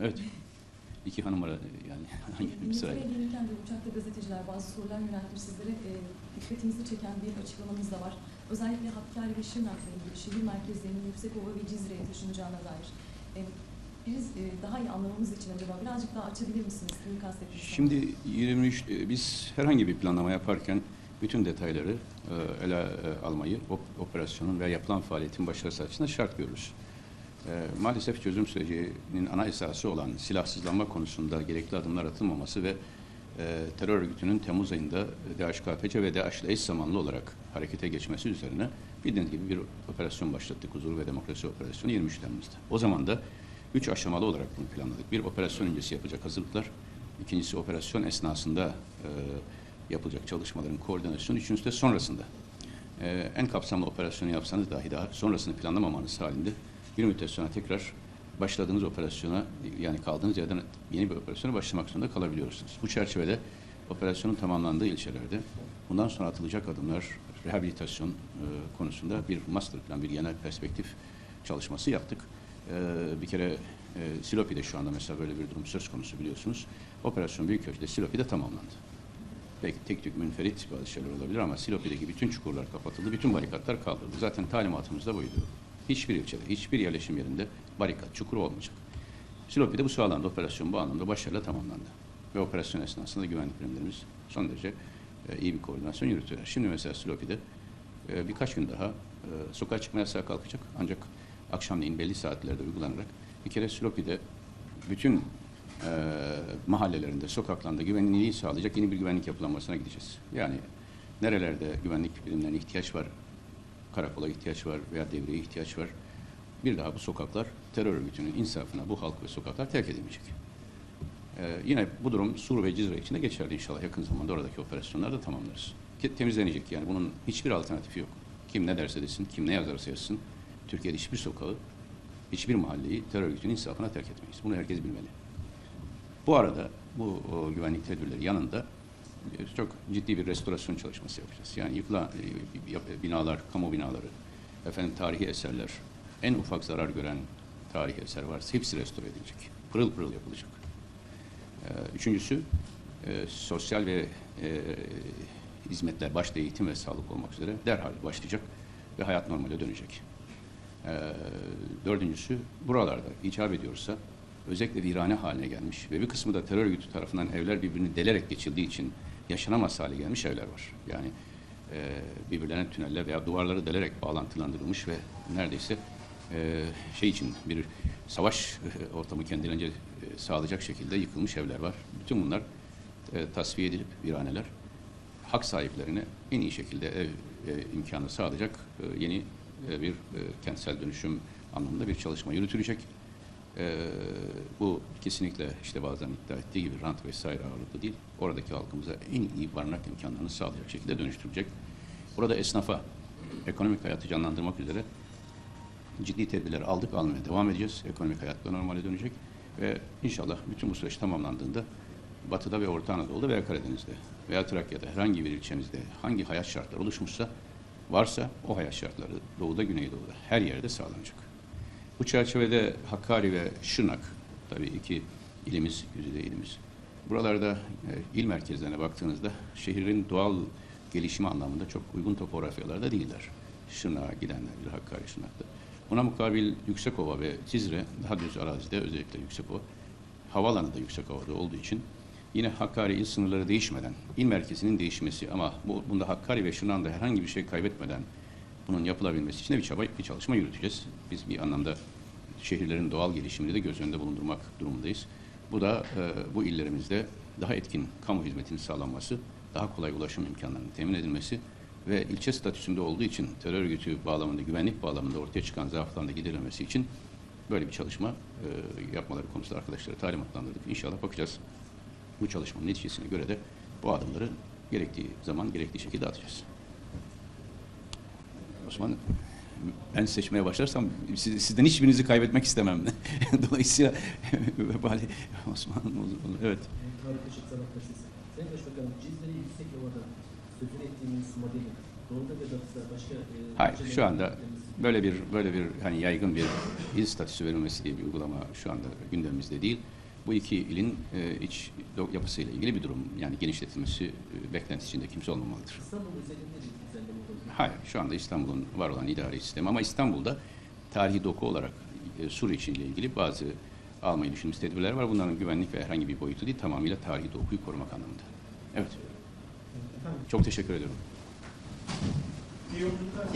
Evet. İki hanım var yani hangi bir sırayla. Meseleye gelirken de uçakta gazeteciler bazı sorular yöneltmiş sizlere. E, dikkatinizi çeken bir açıklamanız da var. Özellikle Hakkari ve Şırnak'la ilgili şehir merkezlerinin Yüksekova ve Cizre'ye taşınacağına dair. E, biz e, daha iyi anlamamız için acaba birazcık daha açabilir misiniz? Neyi kastetmiş? Şimdi 23 e, biz herhangi bir planlama yaparken bütün detayları e, ele e, almayı op- operasyonun ve yapılan faaliyetin başarısı açısından şart görürüz. E, maalesef çözüm sürecinin ana esası olan silahsızlanma konusunda gerekli adımlar atılmaması ve e, terör örgütünün Temmuz ayında DHKPC ve DAEŞ ile eş zamanlı olarak harekete geçmesi üzerine bildiğiniz gibi bir operasyon başlattık. Huzur ve Demokrasi Operasyonu 23 Temmuz'da. O zaman da üç aşamalı olarak bunu planladık. Bir operasyon öncesi yapacak hazırlıklar, ikincisi operasyon esnasında e, yapılacak çalışmaların koordinasyonu, üçüncüsü de sonrasında. E, en kapsamlı operasyonu yapsanız dahi daha sonrasını planlamamanız halinde bir müddet sonra tekrar başladığınız operasyona yani kaldığınız yerden yeni bir operasyona başlamak zorunda kalabiliyorsunuz. Bu çerçevede operasyonun tamamlandığı ilçelerde bundan sonra atılacak adımlar rehabilitasyon e, konusunda bir master plan, bir genel perspektif çalışması yaptık. E, bir kere e, Silopi'de şu anda mesela böyle bir durum söz konusu biliyorsunuz. Operasyon Büyükölçü'de Silopi'de tamamlandı. Belki tek tük münferit bazı şeyler olabilir ama Silopi'deki bütün çukurlar kapatıldı, bütün barikatlar kaldırıldı. Zaten talimatımız da buydu. Hiçbir ilçede, hiçbir yerleşim yerinde barikat, çukur olmayacak. Silopi'de bu sağlandı, operasyon bu anlamda başarıyla tamamlandı. Ve operasyon esnasında güvenlik birimlerimiz son derece e, iyi bir koordinasyon yürütüyorlar. Şimdi mesela Silopi'de e, birkaç gün daha e, sokağa çıkma yasağı kalkacak. Ancak akşamleyin belli saatlerde uygulanarak bir kere Silopi'de bütün e, mahallelerinde, sokaklarında güvenliği sağlayacak yeni bir güvenlik yapılanmasına gideceğiz. Yani nerelerde güvenlik birimlerine ihtiyaç var, karakola ihtiyaç var veya devreye ihtiyaç var. Bir daha bu sokaklar terör örgütünün insafına bu halk ve sokaklar terk edilmeyecek. Ee, yine bu durum Sur ve Cizre için de geçerli inşallah. Yakın zamanda oradaki operasyonları da tamamlarız. Temizlenecek yani bunun hiçbir alternatifi yok. Kim ne derse desin, kim ne yazarsa yazsın. Türkiye'de hiçbir sokağı, hiçbir mahalleyi terör örgütünün insafına terk etmeyiz. Bunu herkes bilmeli. Bu arada bu o, güvenlik tedbirleri yanında çok ciddi bir restorasyon çalışması yapacağız. Yani yıkılan e, binalar, kamu binaları, efendim tarihi eserler, en ufak zarar gören tarihi eser varsa hepsi restore edilecek. Pırıl pırıl yapılacak. Ee, Üçüncüsü e, sosyal ve e, hizmetler başta eğitim ve sağlık olmak üzere derhal başlayacak ve hayat normale dönecek. Dördüncüsü buralarda icap ediyorsa özellikle virane haline gelmiş ve bir kısmı da terör örgütü tarafından evler birbirini delerek geçildiği için yaşanamaz hale gelmiş evler var. Yani e, birbirlerine tüneller veya duvarları delerek bağlantılandırılmış ve neredeyse e, şey için bir savaş e, ortamı kendilerince e, sağlayacak şekilde yıkılmış evler var. Bütün bunlar e, tasfiye edilip viraneler hak sahiplerine en iyi şekilde ev e, imkanı sağlayacak e, yeni e, bir e, kentsel dönüşüm anlamında bir çalışma yürütülecek. E, bu kesinlikle işte bazen iddia ettiği gibi rant vesaire ağırlıklı değil. Oradaki halkımıza en iyi barınak imkanlarını sağlayacak şekilde dönüştürülecek. Burada esnafa ekonomik hayatı canlandırmak üzere ciddi tedbirler aldık, almaya devam edeceğiz. Ekonomik hayat da normale dönecek ve inşallah bütün bu süreç tamamlandığında Batı'da ve Orta Anadolu'da veya Karadeniz'de veya Trakya'da herhangi bir ilçemizde hangi hayat şartları oluşmuşsa varsa o hayat şartları Doğu'da, Güneydoğu'da her yerde sağlanacak. Bu çerçevede Hakkari ve Şırnak tabii iki ilimiz, güzide ilimiz. Buralarda e, il merkezlerine baktığınızda şehrin doğal gelişimi anlamında çok uygun topografyalarda değiller. Şırnak'a gidenler bir Hakkari Şırnak'ta. Buna mukabil Yüksekova ve Cizre daha düz arazide özellikle Yüksekova havaalanı da Yüksekova'da olduğu için yine Hakkari il sınırları değişmeden il merkezinin değişmesi ama bu, bunda Hakkari ve Şırnak'ta herhangi bir şey kaybetmeden bunun yapılabilmesi için de bir çaba, bir çalışma yürüteceğiz. Biz bir anlamda şehirlerin doğal gelişimini de göz önünde bulundurmak durumundayız. Bu da e, bu illerimizde daha etkin kamu hizmetinin sağlanması, daha kolay ulaşım imkanlarının temin edilmesi ve ilçe statüsünde olduğu için terör örgütü bağlamında, güvenlik bağlamında ortaya çıkan zaafların da giderilmesi için böyle bir çalışma e, yapmaları konusunda arkadaşlara talimatlandırdık. İnşallah bakacağız. Bu çalışmanın neticesine göre de bu adımları gerektiği zaman gerektiği şekilde atacağız. Osman ben seçmeye başlarsam siz, sizden hiçbirinizi kaybetmek istemem. Dolayısıyla vebali Osman. Evet. Sayın Başbakanım, Cizre Yüksekova'da sözünü ettiğimiz başka... e, Hayır, şu anda böyle bir böyle bir hani yaygın bir il statüsü verilmesi diye bir uygulama şu anda gündemimizde değil. Bu iki ilin e, iç yapısıyla ilgili bir durum. Yani genişletilmesi e, beklentisi içinde kimse olmamalıdır. İstanbul özelinde bir düzenleme olabilir. Hayır, şu anda İstanbul'un var olan idari sistemi ama İstanbul'da tarihi doku olarak e, Suriye ile ilgili bazı almayı düşündüğümüz tedbirler var. Bunların güvenlik ve herhangi bir boyutu değil, tamamıyla tarihi dokuyu korumak anlamında. Evet, Efendim, çok teşekkür ediyorum. iyi yolculuklar.